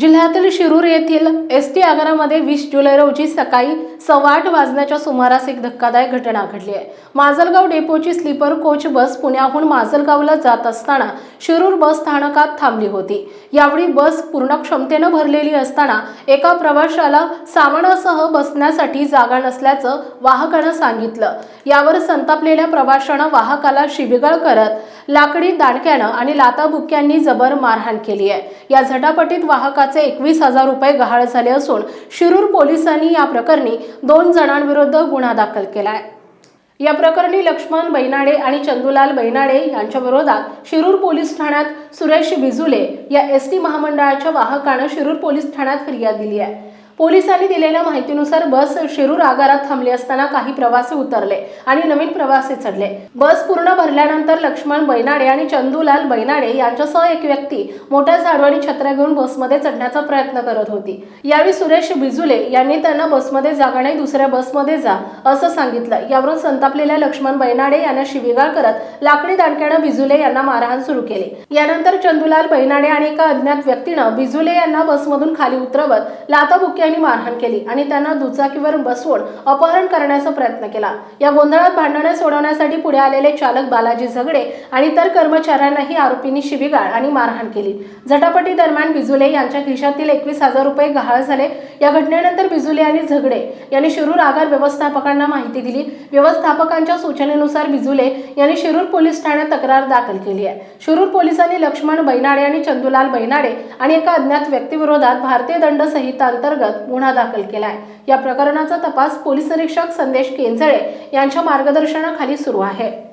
जिल्ह्यातील शिरूर येथील S T आगारामध्ये वीस जुलै रोजी सकाळी सव्वा आठ वाजण्याच्या सुमारास एक धक्कादायक घटना घडली आहे. माजलगाव डेपोची स्लीपर कोच बस पुण्याहून माजलगावला जात असताना शिरूर बस स्थानकात थांबली होती. यावेळी बस पूर्ण क्षमतेनं भरलेली असताना एका प्रवाशाला सामानासह बसण्यासाठी जागा नसल्याचं वाहकानं सांगितलं. यावर संतापलेल्या प्रवाशानं वाहकाला शिबिगाळ करत लाकडी दांडक्यानं आणि लाताबुक्यांनी जबर मारहाण केली आहे. या झटापटीत वाहकाचे एकवीस हजार रुपये गहाळ झाले असून शिरूर पोलिसांनी या प्रकरणी दोन जणांविरुद्ध गुन्हा दाखल केला आहे या प्रकरणी लक्ष्मण बैनाडे आणि चंदुलाल बैनाडे यांच्या विरोधात शिरूर पोलीस ठाण्यात सुरेश बिजुले या एस टी महामंडळाच्या वाहकानं शिरूर पोलीस ठाण्यात फिर्याद दिली आहे. पोलिसांनी दिलेल्या माहितीनुसार बस शिरूर आगारात थांबली असताना काही प्रवासी उतरले आणि नवीन प्रवासी चढले. बस पूर्ण भरल्यानंतर लक्ष्मण बैनाडे आणि चंदूलाल बैनाडे यांच्यासह एक व्यक्ती मोठ्या आणि छत्र्या घेऊन बसमध्ये चढण्याचा प्रयत्न करत होती. यावेळी सुरेश बिजुले यांनी त्यांना बसमध्ये जागा नाही दुसऱ्या बसमध्ये जा असं सांगितलं. यावरून संतापलेल्या लक्ष्मण बैनाडे यांना शिवीगाळ करत लाकडी दांडक्यानं बिजुले यांना मारहाण सुरू केली. यानंतर चंदूलाल बैनाडे आणि एका अज्ञात व्यक्तीनं बिजुले यांना बसमधून खाली उतरवत त्यांनी मारहाण केली आणि त्यांना दुचाकीवर बसवून अपहरण करण्याचा प्रयत्न केला. या गोंधळात भांडणे सोडवण्यासाठी पुढे आलेले चालक बालाजी झगडे आणि इतर कर्मचाऱ्यांनाही आरोपींनी शिवीगाळ आणि मारहाण केली. झटापटी दरम्यान बिजुले यांच्या खिशातील एकवीस हजार रुपये गहाळ झाले. या घटनेनंतर बिजुले आणि झगडे यांनी शिरूर आगार व्यवस्थापकांना माहिती दिली. व्यवस्थापकांच्या सूचनेनुसार बिजुले यांनी शिरूर पोलीस ठाण्यात तक्रार दाखल केली आहे. शिरूर पोलिसांनी लक्ष्मण बैनाडे आणि चंदुलाल बैनाडे आणि एका अज्ञात व्यक्तीविरोधात भारतीय दंड संहिता अंतर्गत गुन्हा दाखल केला आहे या प्रकरणाचा तपास पोलीस निरीक्षक संदेश केंजळे यांच्या मार्गदर्शनाखाली सुरू आहे.